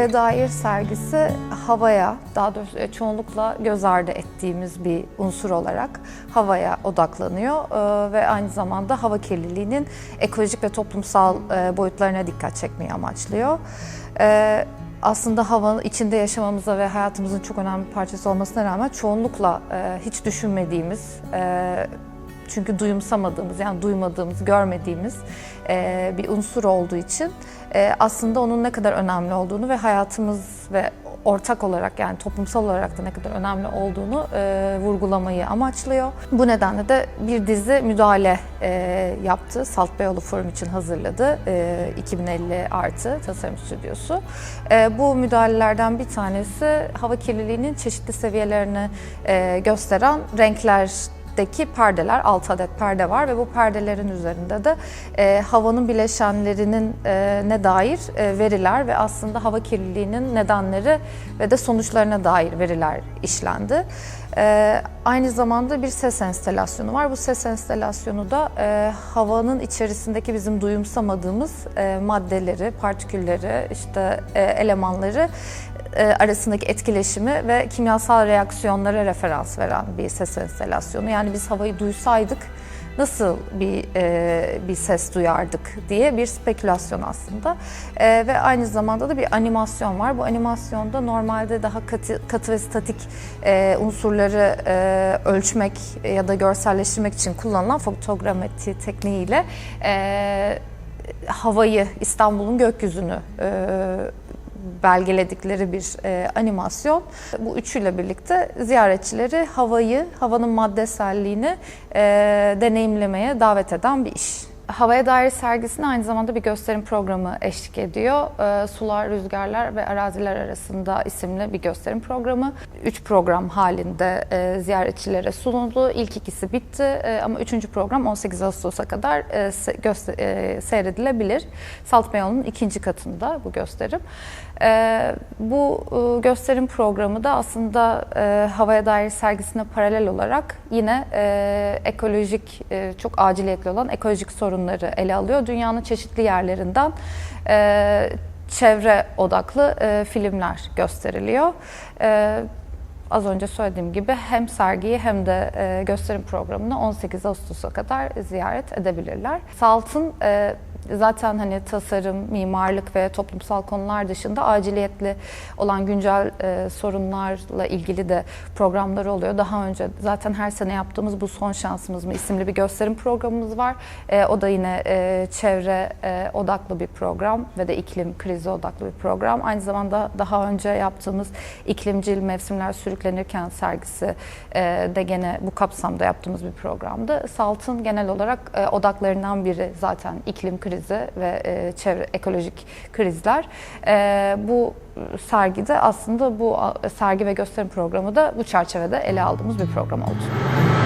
Havaya dair sergisi havaya, daha doğrusu e, çoğunlukla göz ardı ettiğimiz bir unsur olarak havaya odaklanıyor Ee, ve aynı zamanda hava kirliliğinin ekolojik ve toplumsal e, boyutlarına dikkat çekmeyi amaçlıyor. Aslında havanın içinde yaşamamıza ve hayatımızın çok önemli bir parçası olmasına rağmen çoğunlukla e, hiç düşünmediğimiz, e, çünkü duyumsamadığımız yani duymadığımız, görmediğimiz e, bir unsur olduğu için e, aslında onun ne kadar önemli olduğunu ve hayatımız ve ortak olarak yani toplumsal olarak da ne kadar önemli olduğunu e, vurgulamayı amaçlıyor. Bu nedenle de bir dizi müdahale e, yaptı. Salt Beyoğlu Forum için hazırladı. E, 2050 artı tasarım stüdyosu. E, bu müdahalelerden bir tanesi hava kirliliğinin çeşitli seviyelerini e, gösteren renkler deki perdeler, 6 adet perde var ve bu perdelerin üzerinde de e, havanın bileşenlerinin e, ne dair e, veriler ve aslında hava kirliliğinin nedenleri ve de sonuçlarına dair veriler işlendi. E, aynı zamanda bir ses enstelasyonu var. Bu ses enstelasyonu da e, havanın içerisindeki bizim duyumsamadığımız e, maddeleri, partikülleri, işte e, elemanları e, arasındaki etkileşimi ve kimyasal reaksiyonlara referans veren bir ses enstelasyonu. Yani biz havayı duysaydık nasıl bir e, bir ses duyardık diye bir spekülasyon aslında. E, ve aynı zamanda da bir animasyon var. Bu animasyonda normalde daha katı, katı ve statik e, unsurları e, ölçmek ya da görselleştirmek için kullanılan fotogrametri tekniğiyle e, havayı, İstanbul'un gökyüzünü e, belgeledikleri bir e, animasyon. Bu üçüyle birlikte ziyaretçileri havayı, havanın maddeselliğini e, deneyimlemeye davet eden bir iş. Havaya dair sergisine aynı zamanda bir gösterim programı eşlik ediyor. E, Sular, Rüzgarlar ve Araziler Arasında isimli bir gösterim programı. Üç program halinde e, ziyaretçilere sunuldu. İlk ikisi bitti e, ama üçüncü program 18 Ağustos'a kadar e, se- e, seyredilebilir. Salt Beyoğlu'nun ikinci katında bu gösterim. E, bu e, gösterim programı da aslında e, havaya dair sergisine paralel olarak yine e, ekolojik, e, çok aciliyetli olan ekolojik sorunları ele alıyor. Dünyanın çeşitli yerlerinden çevre odaklı filmler gösteriliyor. Az önce söylediğim gibi hem sergiyi hem de e, gösterim programını 18 Ağustos'a kadar ziyaret edebilirler. Salt'ın e, zaten hani tasarım, mimarlık ve toplumsal konular dışında aciliyetli olan güncel e, sorunlarla ilgili de programları oluyor. Daha önce zaten her sene yaptığımız bu Son Şansımız mı isimli bir gösterim programımız var. O da yine çevre odaklı bir program ve de iklim krizi odaklı bir program. Aynı zamanda daha önce yaptığımız iklimcil mevsimler sürüklenirken sergisi e, de gene bu kapsamda yaptığımız bir programdı. Salt'ın genel olarak e, odaklarından biri zaten iklim krizi ve e, çevre ekolojik krizler. Bu sergide aslında bu sergi ve gösterim programı da bu çerçevede ele aldığımız bir program oldu.